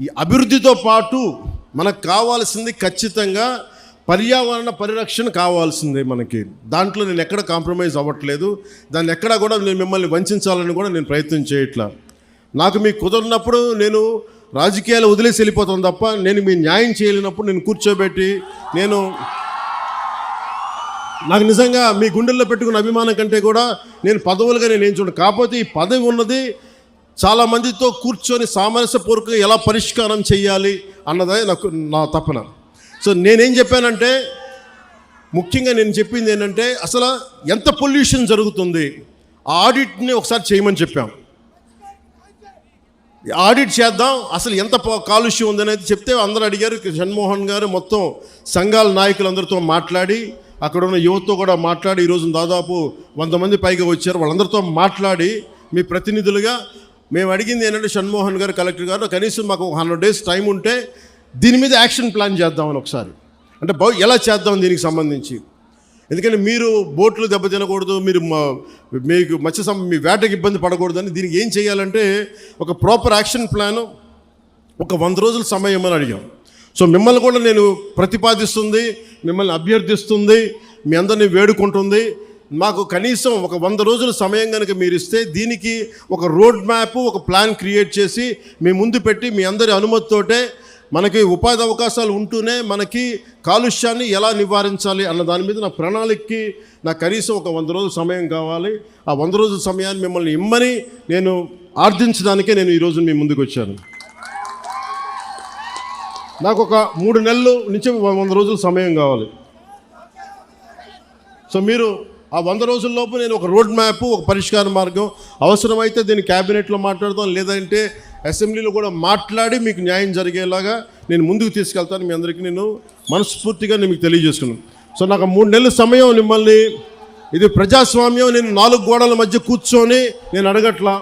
ఈ అభివృద్ధితో పాటు మనకు కావాల్సింది ఖచ్చితంగా పర్యావరణ పరిరక్షణ కావాల్సిందే మనకి. దాంట్లో నేను ఎక్కడ కాంప్రమైజ్ అవ్వట్లేదు. దాన్ని ఎక్కడా కూడా నేను మిమ్మల్ని వంచాలని కూడా నేను ప్రయత్నం చేయట్లా. నాకు మీకు కుదరినప్పుడు నేను రాజకీయాలు వదిలేసి వెళ్ళిపోతాను తప్ప నేను మీ న్యాయం చేయలేనప్పుడు నేను కూర్చోబెట్టి నేను నాకు నిజంగా మీ గుండెల్లో పెట్టుకున్న అభిమానం కంటే కూడా నేను పదవులుగా నేను ఏం చూడను. కాకపోతే ఈ పదవి ఉన్నది చాలా మందితో కూర్చొని సామరస్యపూర్వకంగా ఎలా పరిష్కారం చేయాలి అన్నదే నాకు నా తపన. సో నేనేం చెప్పానంటే ముఖ్యంగా నేను చెప్పింది ఏంటంటే అసలు ఎంత పొల్యూషన్ జరుగుతుంది ఆ ఆడిట్ని ఒకసారి చేయమని చెప్పాం. ఆడిట్ చేద్దాం అసలు ఎంత కాలుష్యం ఉందనేది చెప్తే అందరూ అడిగారు జన్మోహన్ గారు మొత్తం సంఘాల నాయకులందరితో మాట్లాడి అక్కడ ఉన్న యువతతో కూడా మాట్లాడి ఈరోజు దాదాపు వంద మంది పైగా వచ్చారు వాళ్ళందరితో మాట్లాడి మీ ప్రతినిధులుగా మేము అడిగింది ఏంటంటే షణ్మోహన్ గారు కలెక్టర్ గారు కనీసం మాకు ఒక హండ్రెడ్ డేస్ టైం ఉంటే దీని మీద యాక్షన్ ప్లాన్ చేద్దామని ఒకసారి. అంటే బౌ ఎలా చేద్దాం దీనికి సంబంధించి? ఎందుకంటే మీరు బోట్లు దెబ్బ తినకూడదు మీరు మీకు మత్స్య సం మీ వేటకి ఇబ్బంది పడకూడదు అని దీనికి ఏం చేయాలంటే ఒక ప్రాపర్ యాక్షన్ ప్లాన్ ఒక వంద రోజుల సమయం అని అడిగాం. సో మిమ్మల్ని కూడా నేను ప్రతిపాదిస్తుంది మిమ్మల్ని అభ్యర్థిస్తుంది మీ అందరినీ వేడుకుంటుంది మాకు కనీసం ఒక వంద రోజుల సమయం కనుక మీరు ఇస్తే దీనికి ఒక రోడ్ మ్యాప్ ఒక ప్లాన్ క్రియేట్ చేసి మీ ముందు పెట్టి మీ అందరి అనుమతితోటే మనకి ఉపాధి అవకాశాలు ఉంటూనే మనకి కాలుష్యాన్ని ఎలా నివారించాలి అన్న దాని మీద నా ప్రణాళికకి నాకు కనీసం ఒక వంద రోజుల సమయం కావాలి. ఆ వంద రోజుల సమయాన్ని మిమ్మల్ని ఇమ్మని నేను ఆర్థించడానికే నేను ఈరోజు మీ ముందుకు వచ్చాను. నాకు ఒక మూడు నెలలు నుంచి వంద రోజుల సమయం కావాలి. సో మీరు ఆ వంద రోజుల్లోపు నేను ఒక రోడ్ మ్యాప్ ఒక పరిష్కార మార్గం అవసరమైతే దీన్ని క్యాబినెట్లో మాట్లాడతాం లేదంటే అసెంబ్లీలో కూడా మాట్లాడి మీకు న్యాయం జరిగేలాగా నేను ముందుకు తీసుకెళ్తాను. మీ అందరికీ నేను మనస్ఫూర్తిగా నేను మీకు తెలియజేసుకున్నాను సో నాకు మూడు నెలల సమయం మిమ్మల్ని ఇది ప్రజాస్వామ్యం నేను నాలుగు గోడల మధ్య కూర్చొని నేను అడగట్లా?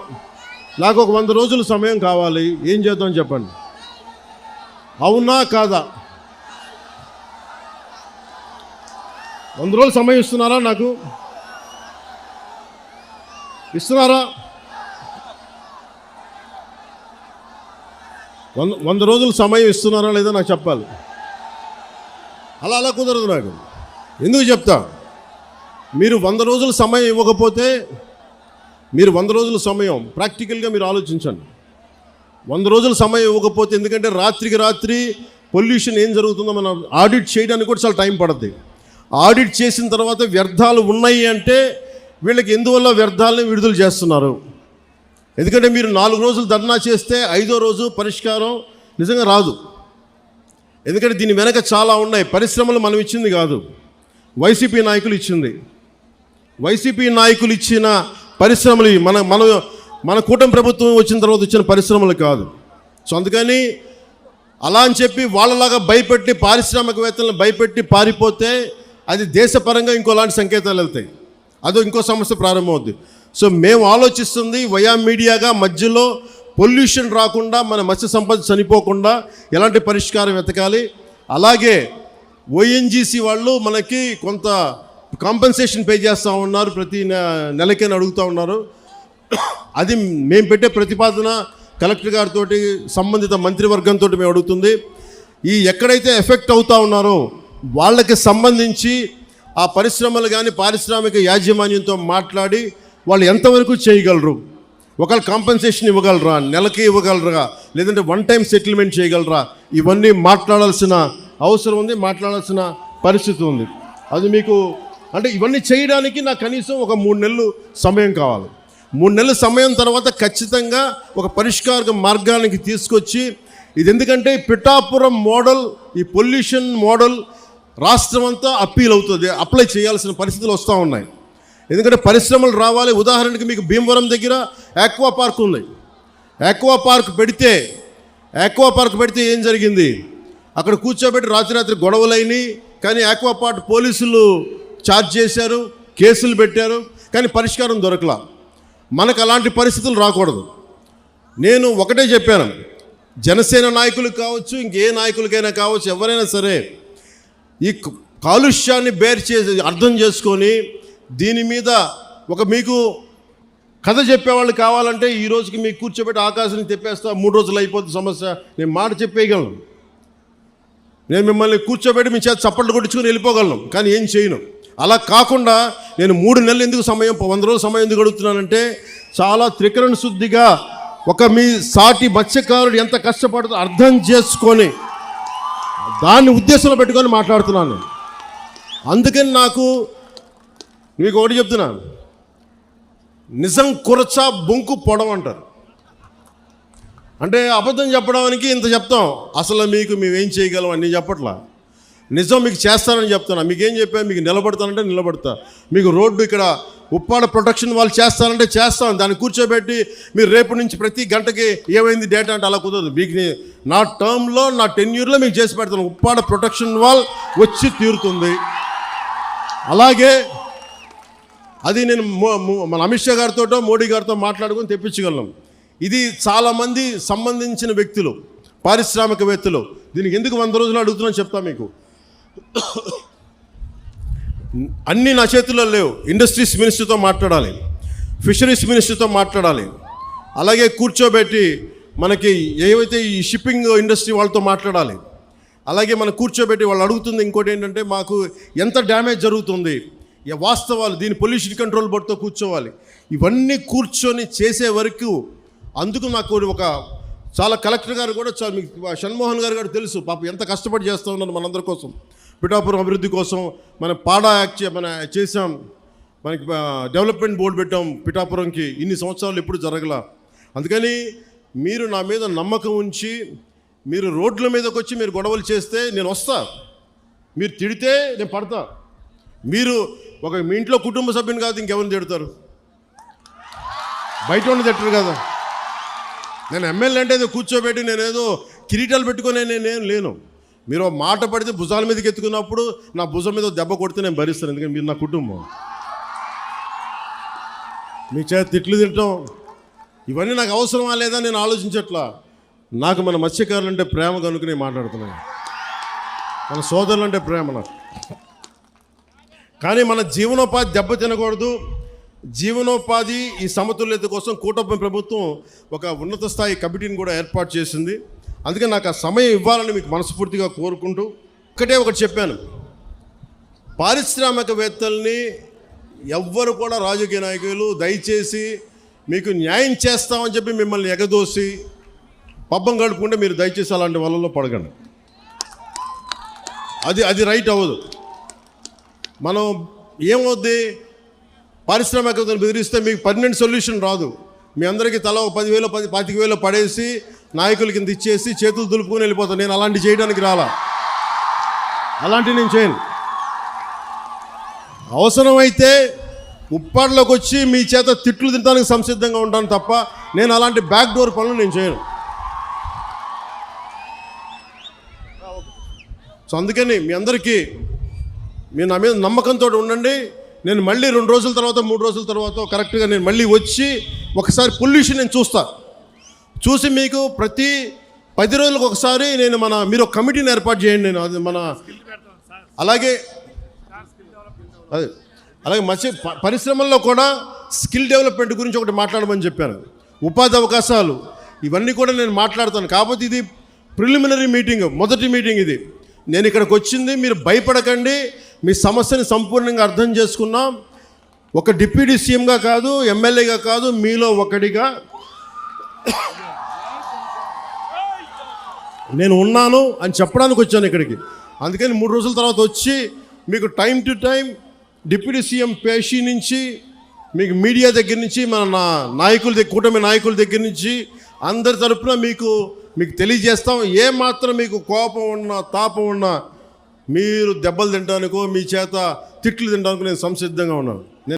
నాకు ఒక వంద రోజుల సమయం కావాలి. ఏం చేద్దాం చెప్పండి? అవునా కాదా? వంద రోజులు సమయం ఇస్తున్నారా నాకు? ఇస్తున్నారా? వంద వంద రోజులు సమయం ఇస్తున్నారా లేదా నాకు చెప్పాలి. అలా అలా కుదరదు నాకు. ఎందుకు చెప్తా? మీరు వంద రోజులు సమయం ఇవ్వకపోతే మీరు వంద రోజుల సమయం ప్రాక్టికల్గా మీరు ఆలోచించండి. వంద రోజుల సమయం ఇవ్వకపోతే ఎందుకంటే రాత్రికి రాత్రి పొల్యూషన్ ఏం జరుగుతుందో మనం ఆడిట్ చేయడానికి కూడా చాలా టైం పడుతుంది ఆడిట్ చేసిన తర్వాత వ్యర్థాలు ఉన్నాయి అంటే వీళ్ళకి ఎందువల్ల వ్యర్థాలను విడుదల చేస్తున్నారు? ఎందుకంటే మీరు నాలుగు రోజులు ధర్నా చేస్తే ఐదో రోజు పరిష్కారం నిజంగా రాదు. ఎందుకంటే దీని వెనక చాలా ఉన్నాయి. పరిశ్రమలు మనం ఇచ్చింది కాదు. వైసీపీ నాయకులు ఇచ్చింది. వైసీపీ నాయకులు ఇచ్చిన పరిశ్రమలు మన మన మన కూటమి ప్రభుత్వం వచ్చిన తర్వాత ఇచ్చిన పరిశ్రమలు కాదు. సో అందుకని అలా అని చెప్పి వాళ్ళలాగా భయపెట్టి పారిశ్రామికవేత్తలను భయపెట్టి పారిపోతే అది దేశపరంగా ఇంకోలాంటి సంకేతాలు వెళ్తాయి. అదో ఇంకో సమస్య ప్రారంభమవుద్ది. సో మేము ఆలోచిస్తుంది వయా మీడియాగా మధ్యలో పొల్యూషన్ రాకుండా మన మత్స్య సంపద చనిపోకుండా ఎలాంటి పరిష్కారం వెతకాలి. అలాగే ఓఎన్జీసీ వాళ్ళు మనకి కొంత కాంపెన్సేషన్ పే చేస్తూ ఉన్నారు ప్రతి నెలకైనా అడుగుతూ ఉన్నారు. అది మేము పెట్టే ప్రతిపాదన కలెక్టర్ గారితో సంబంధిత మంత్రివర్గంతో మేము అడుగుతుంది. ఈ ఎక్కడైతే ఎఫెక్ట్ అవుతూ ఉన్నారో వాళ్ళకి సంబంధించి ఆ పరిశ్రమలు కానీ పారిశ్రామిక యాజమాన్యంతో మాట్లాడి వాళ్ళు ఎంతవరకు చేయగలరు? ఒకళ్ళు కాంపెన్సేషన్ ఇవ్వగలరా? నెలకి ఇవ్వగలరా? లేదంటే వన్ టైం సెటిల్మెంట్ చేయగలరా? ఇవన్నీ మాట్లాడాల్సిన అవసరం ఉంది మాట్లాడాల్సిన పరిస్థితి ఉంది. అది మీకు అంటే ఇవన్నీ చేయడానికి నాకు కనీసం ఒక మూడు నెలలు సమయం కావాలి. మూడు నెలల సమయం తర్వాత ఖచ్చితంగా ఒక పరిష్కార మార్గానికి తీసుకొచ్చి ఇది ఎందుకంటే పిఠాపురం మోడల్ ఈ పొల్యూషన్ మోడల్ రాష్ట్రం అంతా అప్పీల్ అవుతుంది. అప్లై చేయాల్సిన పరిస్థితులు వస్తూ ఉన్నాయి. ఎందుకంటే పరిశ్రమలు రావాలి. ఉదాహరణకి మీకు భీమవరం దగ్గర ఆక్వా పార్క్ ఉంది. ఆక్వా పార్క్ పెడితే ఆక్వా పార్క్ పెడితే ఏం జరిగింది? అక్కడ కూర్చోబెట్టి రాత్రి రాత్రి గొడవలైనవి కానీ ఆక్వా పార్క్ పోలీసులు ఛార్జ్ చేశారు కేసులు పెట్టారు. కానీ పరిష్కారం దొరకలా. మనకు అలాంటి పరిస్థితులు రాకూడదు. నేను ఒకటే చెప్పాను. జనసేన నాయకులకు కావచ్చు ఇంకే నాయకులకైనా కావచ్చు ఎవరైనా సరే ఈ కాలుష్యాన్ని బేర్ చేసి అర్థం చేసుకొని దీని మీద ఒక మీకు కథ చెప్పేవాళ్ళు కావాలంటే ఈ రోజుకి మీకు కూర్చోబెట్టి ఆకాశాన్ని తెప్పేస్తా మూడు రోజులు అయిపోతుంది సమస్య. నేను మాట చెప్పేయగలను. నేను మిమ్మల్ని కూర్చోబెట్టి మీ చేత చప్పట్లు కొట్టించుకుని వెళ్ళిపోగలను కానీ ఏం చేయను. అలా కాకుండా నేను మూడు నెలలు ఎందుకు సమయం వంద రోజులు సమయం ఎందుకు అడుగుతున్నానంటే చాలా త్రికరణ శుద్ధిగా ఒక మీ సాటి మత్స్యకారుడు ఎంత కష్టపడుతుందో అర్థం చేసుకొని దాన్ని ఉద్దేశంలో పెట్టుకొని మాట్లాడుతున్నాను. అందుకని నాకు మీకు ఒకటి చెప్తున్నాను. నిజం కురచ బొంకు పొడవ అంటారు. అంటే అబద్ధం చెప్పడానికి ఇంత చెప్తాం. అసలు మీకు మేమేం చేయగలం అని చెప్పట్లా. నిజం మీకు చేస్తానని చెప్తున్నా. మీకు ఏం మీకు నిలబడతానంటే నిలబడతా. మీకు రోడ్డు ఇక్కడ ఉప్పాడ ప్రొటెక్షన్ వాళ్ళు చేస్తానంటే చేస్తాం. దాన్ని కూర్చోబెట్టి మీరు రేపు నుంచి ప్రతి గంటకి ఏమైంది డేటా అంటే అలా కుదరదు. మీకు నా టర్మ్లో నా టెన్యూర్లో మీకు చేసి పెడతాను. ఉప్పాడ ప్రొటెక్షన్ వాల్ వచ్చి తీరుతుంది. అలాగే అది నేను మన అమిత్ షా గారితో మోడీ గారితో మాట్లాడుకొని తెప్పించగలను. ఇది చాలామంది సంబంధించిన వ్యక్తులు పారిశ్రామికవేత్తలు. దీనికి ఎందుకు వంద రోజులు అడుగుతున్నాను చెప్తా మీకు. అన్నీ నా చేతుల్లో లేవు. ఇండస్ట్రీస్ మినిస్టర్తో మాట్లాడాలి. ఫిషరీస్ మినిస్టర్తో మాట్లాడాలి. అలాగే కూర్చోబెట్టి మనకి ఏవైతే ఈ షిప్పింగ్ ఇండస్ట్రీ వాళ్ళతో మాట్లాడాలి. అలాగే మనం కూర్చోబెట్టి వాళ్ళు అడుగుతుంది ఇంకోటి ఏంటంటే మాకు ఎంత డ్యామేజ్ జరుగుతుంది. ఈ వాస్తవాలు దీని పొల్యూషన్ కంట్రోల్ బోర్డుతో కూర్చోవాలి. ఇవన్నీ కూర్చొని చేసే వరకు అందుకు నాకు ఒక చాలా కలెక్టర్ గారు కూడా చాలా మీకు షణ్మోహన్ గారు కూడా తెలుసు. పాప ఎంత కష్టపడి చేస్తూ ఉన్నారు మనందరి కోసం. పిఠాపురం అభివృద్ధి కోసం మన పాడా యాక్ట్ మన చేసాం మనకి డెవలప్మెంట్ బోర్డు పెట్టాం పిఠాపురంకి. ఇన్ని సంవత్సరాలు ఎప్పుడు జరగల. అందుకని మీరు నా మీద నమ్మకం ఉంచి మీరు రోడ్ల మీదకి వచ్చి మీరు గొడవలు చేస్తే నేను వస్తా. మీరు తిడితే నేను పడతా. మీరు ఒక మీ ఇంట్లో కుటుంబ సభ్యుని కాదు ఇంకెవరిని తిడతారు? బయట ఉన్న తిట్టరు కదా. నేను ఎమ్మెల్యే అంటే ఏదో కూర్చోబెట్టి నేను ఏదో కిరీటాలు పెట్టుకొని నేనేం లేను. మీరు మాట పడితే భుజాల మీదకి ఎత్తుకున్నప్పుడు నా భుజం మీద దెబ్బ కొడితే నేను భరిస్తాను. ఎందుకంటే మీరు నా కుటుంబం. మీ చేత తిట్లు తింటాం. ఇవన్నీ నాకు అవసరమా లేదా నేను ఆలోచించట్లా. నాకు మన మత్స్యకారులు అంటే ప్రేమ కనుక నేను మాట్లాడుతున్నాను మన సోదరులు అంటే ప్రేమ నాకు. కానీ మన జీవనోపాధి దెబ్బ తినకూడదు. జీవనోపాధి ఈ సమతుల్యత కోసం కూటమి ప్రభుత్వం ఒక ఉన్నత స్థాయి కమిటీని కూడా ఏర్పాటు చేసింది. అందుకే నాకు ఆ సమయం ఇవ్వాలని మీకు మనస్ఫూర్తిగా కోరుకుంటూ ఒకటే ఒకటి చెప్పాను. పారిశ్రామికవేత్తల్ని ఎవ్వరు కూడా రాజకీయ నాయకులు దయచేసి మీకు న్యాయం చేస్తామని చెప్పి మిమ్మల్ని ఎగదోసి పబ్బం గడుపుకుంటే మీరు దయచేసి అలాంటి వలలో పడగండి అది అది రైట్ అవ్వదు. మనం ఏమవుద్ది? పారిశ్రామికవేత్తలు బెదిరిస్తే మీకు పర్మనెంట్ సొల్యూషన్ రాదు. మీ అందరికీ తల ఒక పదివేలు పది పాతిక వేలు పడేసి నాయకుల కింద ఇచ్చేసి చేతులు దులుపుకొని వెళ్ళిపోతాను. నేను అలాంటి చేయడానికి రాలా. అలాంటివి నేను చేయను. అవసరమైతే ఉప్పాడులోకి వచ్చి మీ చేత తిట్లు తినడానికి సంసిద్ధంగా ఉంటాను తప్ప నేను అలాంటి బ్యాక్ డోర్ పనులు నేను చేయను. సో అందుకని మీ అందరికీ మీరు నా మీద నమ్మకంతో ఉండండి. నేను మళ్ళీ రెండు రోజుల తర్వాత మూడు రోజుల తర్వాత కరెక్ట్గా నేను మళ్ళీ వచ్చి ఒకసారి పొల్యూషన్ నేను చూస్తాను చూసి మీకు ప్రతి పది రోజులకు ఒకసారి నేను మన మీరు ఒక కమిటీని ఏర్పాటు చేయండి నేను అది మన అలాగే అదే అలాగే మంచి పరిశ్రమల్లో కూడా స్కిల్ డెవలప్మెంట్ గురించి ఒకటి మాట్లాడమని చెప్పాను ఉపాధి అవకాశాలు ఇవన్నీ కూడా నేను మాట్లాడతాను. కాకపోతే ఇది ప్రిలిమినరీ మీటింగ్ మొదటి మీటింగ్ ఇది. నేను ఇక్కడికి వచ్చింది మీరు భయపడకండి. మీ సమస్యని సంపూర్ణంగా అర్థం చేసుకున్నాం. ఒక డిప్యూటీ సీఎంగా కాదు ఎమ్మెల్యేగా కాదు మీలో ఒకటిగా నేను ఉన్నాను అని చెప్పడానికి వచ్చాను ఇక్కడికి. అందుకని మూడు రోజుల తర్వాత వచ్చి మీకు time to time deputy CM పేషీ నుంచి మీకు మీడియా దగ్గర నుంచి మన నా నాయకుల దగ్గర కూటమి నాయకుల దగ్గర నుంచి అందరి తరపున మీకు మీకు తెలియజేస్తాం. ఏ మాత్రం మీకు కోపం ఉన్నా తాపం ఉన్నా మీరు దెబ్బలు తినడానికో మీ చేత తిట్లు తినడానికో నేను సంసిద్ధంగా ఉన్నాను. నేను